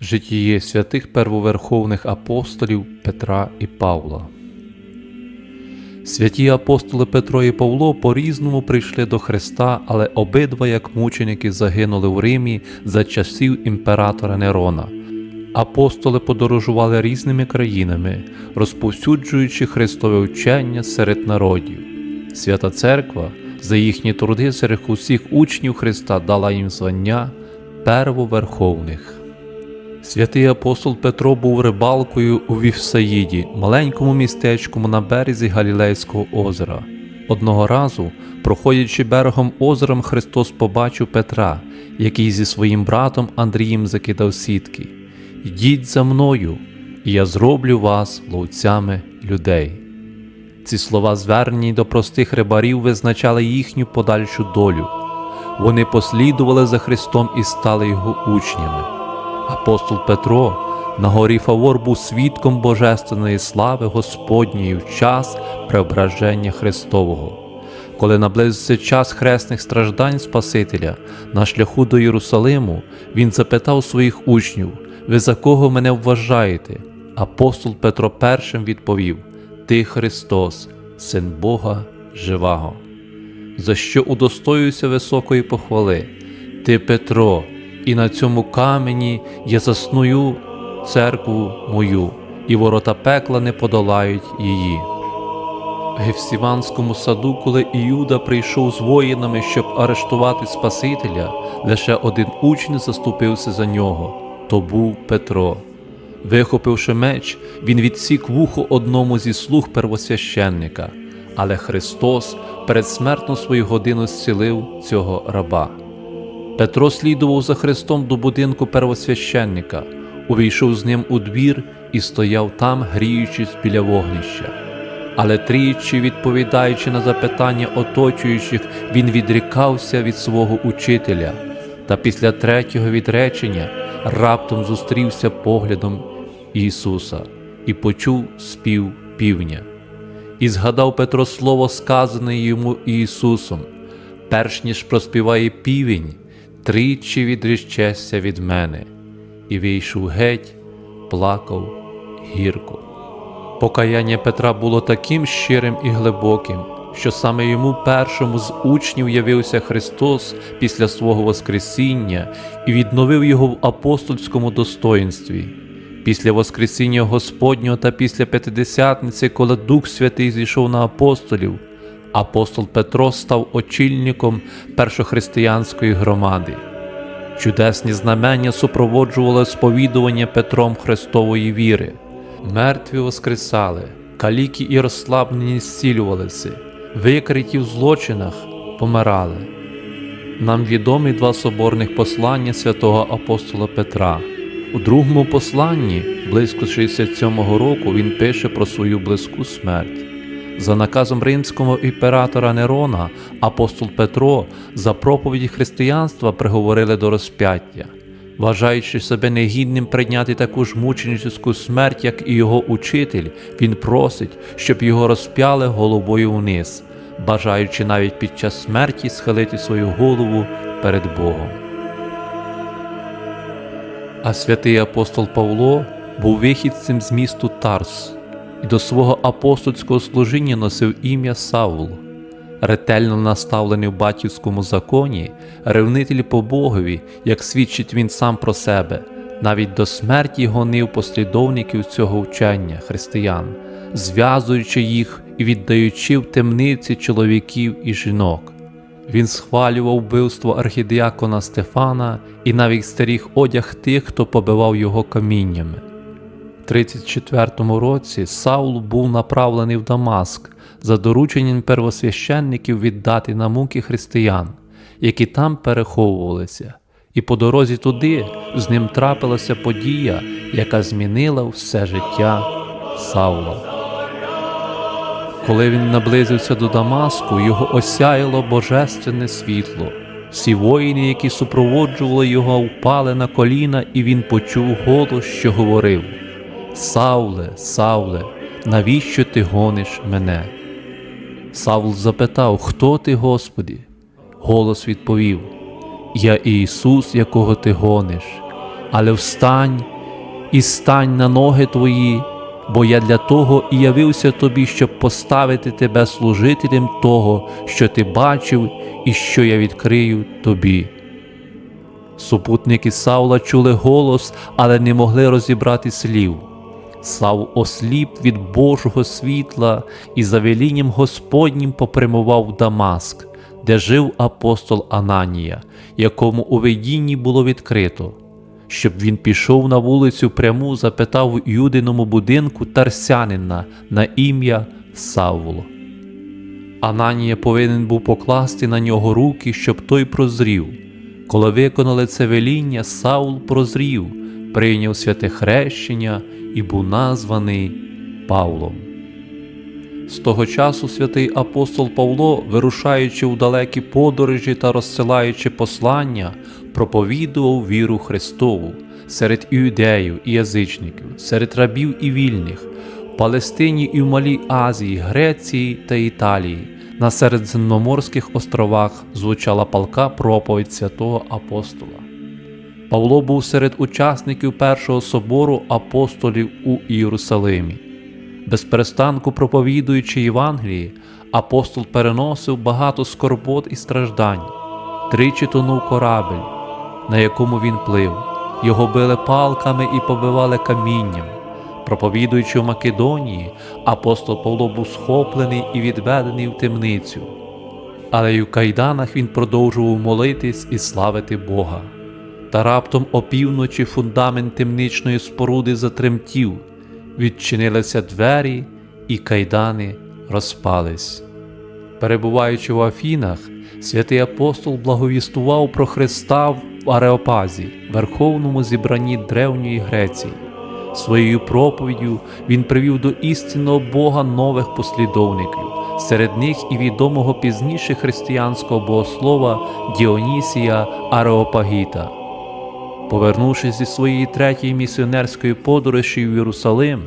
Житіє святих первоверховних апостолів Петра і Павла. Святі апостоли Петро і Павло по-різному прийшли до Христа, але обидва, як мученики, загинули в Римі за часів імператора Нерона. Апостоли подорожували різними країнами, розповсюджуючи Христове вчення серед народів. Свята Церква за їхні труди серед усіх учнів Христа дала їм звання первоверховних. Святий апостол Петро був рибалкою у Вівсаїді, маленькому містечку на березі Галілейського озера. Одного разу, проходячи берегом озером, Христос побачив Петра, який зі своїм братом Андрієм закидав сітки. Йдіть за мною, і я зроблю вас ловцями людей. Ці слова, звернені до простих рибарів, визначали їхню подальшу долю. Вони послідували за Христом і стали його учнями. Апостол Петро на горі Фавор був свідком божественної слави Господньої в час преображення Христового. Коли наблизився час хресних страждань Спасителя на шляху до Єрусалиму, він запитав своїх учнів: Ви за кого мене вважаєте? Апостол Петро першим відповів: Ти Христос, Син Бога Живого. За що удостоюся високої похвали? Ти Петро, і на цьому камені я засную церкву мою, і ворота пекла не подолають її. В Гефсіванському саду, коли Іуда прийшов з воїнами, щоб арештувати Спасителя, лише один учень заступився за нього то був Петро. Вихопивши меч, він відсік вухо одному зі слуг первосвященника, але Христос передсмертну свою годину зцілив цього раба. Петро слідував за Христом до будинку первосвященника, увійшов з ним у двір і стояв там, гріючись біля вогнища. Але тричі, відповідаючи на запитання оточуючих, він відрікався від свого учителя, та після третього відречення раптом зустрівся поглядом Ісуса і почув спів півня. І згадав Петро слово, сказане йому Ісусом, перш ніж проспіває півень, тричі відріщешся від мене, і вийшов геть, плакав гірко. Покаяння Петра було таким щирим і глибоким, що саме йому першому з учнів явився Христос після свого Воскресіння і відновив його в апостольському достоїнстві. Після Воскресіння Господнього та після П'ятидесятниці, коли Дух Святий зійшов на апостолів, апостол Петро став очільником першохристиянської громади. Чудесні знамення супроводжували сповідування Петром Христової віри. Мертві воскресали, каліки і розслаблені зцілювалися, викриті в злочинах помирали. Нам відомі два соборних послання святого апостола Петра. У другому посланні, близько 67-го року, він пише про свою близьку смерть. За наказом римського імператора Нерона, апостол Петро за проповіді християнства приговорили до розп'яття. Вважаючи себе негідним прийняти таку ж мученическу смерть, як і його учитель, він просить, щоб його розп'яли головою вниз, бажаючи навіть під час смерті схилити свою голову перед Богом. А святий апостол Павло був вихідцем з місту Тарс і до свого апостольського служіння носив ім'я Савл. Ретельно наставлений в батьківському законі, ревнитель по Богові, як свідчить він сам про себе, навіть до смерті гонив послідовників цього вчення християн, зв'язуючи їх і віддаючи в темниці чоловіків і жінок. Він схвалював вбивство архідіакона Стефана і навіть старіх одяг тих, хто побивав його каміннями. У 34 році Саул був направлений в Дамаск за дорученням первосвященників віддати на муки християн, які там переховувалися, і по дорозі туди з ним трапилася подія, яка змінила все життя Саула. Коли він наблизився до Дамаску, його осяяло божественне світло. Всі воїни, які супроводжували його, впали на коліна, і він почув голос, що говорив: Сауле, Сауле, навіщо ти гониш мене? Савл запитав, Хто ти, Господі? Голос відповів: Я Ісус, якого ти гониш. але встань і стань на ноги твої, бо я для того і явився тобі, щоб поставити тебе служителем того, що ти бачив і що я відкрию тобі. Супутники Саула чули голос, але не могли розібрати слів. Савл осліп від Божого світла і за велінням Господнім попрямував в Дамаск, де жив апостол Ананія, якому у видінні було відкрито. Щоб він пішов на вулицю пряму, запитав у юдиному будинку тарсянина на ім'я Савло. Ананія повинен був покласти на нього руки, щоб той прозрів. Коли виконали це веління, Саул прозрів, прийняв святе хрещення і був названий Павлом. З того часу святий апостол Павло, вирушаючи у далекі подорожі та розсилаючи послання, проповідував віру Христову серед іудеїв і язичників, серед рабів і вільних, в Палестині і в Малій Азії, Греції та Італії. На Середземноморських островах звучала палка проповідь святого апостола. Павло був серед учасників Першого собору апостолів у Єрусалимі. Безперестанку проповідуючи Євангелії, апостол переносив багато скорбот і страждань. Тричі тонув корабель, на якому він плив. Його били палками і побивали камінням. Проповідуючи в Македонії, апостол Павло був схоплений і відведений в темницю. Але й у кайданах він продовжував молитись і славити Бога. Та раптом опівночі фундамент темничної споруди затремтів, відчинилися двері, і кайдани розпались. Перебуваючи в Афінах, святий апостол благовістував про Христа в Ареопазі, верховному зібранні древньої Греції. Своєю проповіддю він привів до істинного Бога нових послідовників, серед них і відомого пізніше християнського богослова Діонісія Ареопагіта. Повернувшись зі своєї третьої місіонерської подорожі в Єрусалим,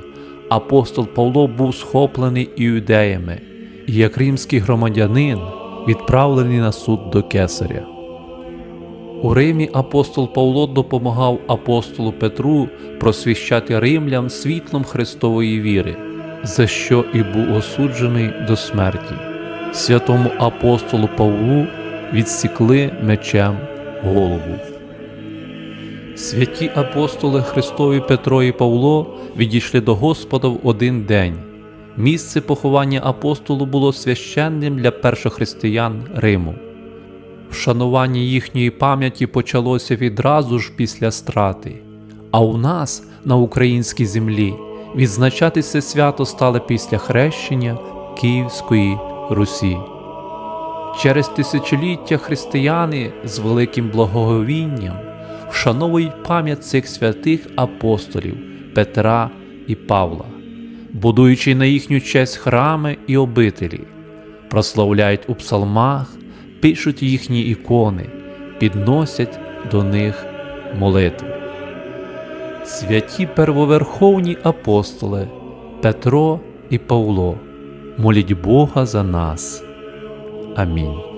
апостол Павло був схоплений іудеями і як римський громадянин відправлений на суд до кесаря. У Римі апостол Павло допомагав апостолу Петру просвіщати римлян світлом Христової віри, за що і був осуджений до смерті. Святому апостолу Павлу відсікли мечем голову. Святі апостоли Христові Петро і Павло відійшли до Господа в один день. Місце поховання апостолу було священним для першохристиян Риму. Вшанування їхньої пам'яті почалося відразу ж після страти, а у нас на українській землі відзначати це свято стало після хрещення Київської Русі. Через тисячоліття християни з великим благоговінням вшановують пам'ять цих святих апостолів Петра і Павла, будуючи на їхню честь храми і обителі, прославляють у псалмах, пишуть їхні ікони, підносять до них молитви. Святі первоверховні апостоли Петро і Павло, моліть Бога за нас. Амінь.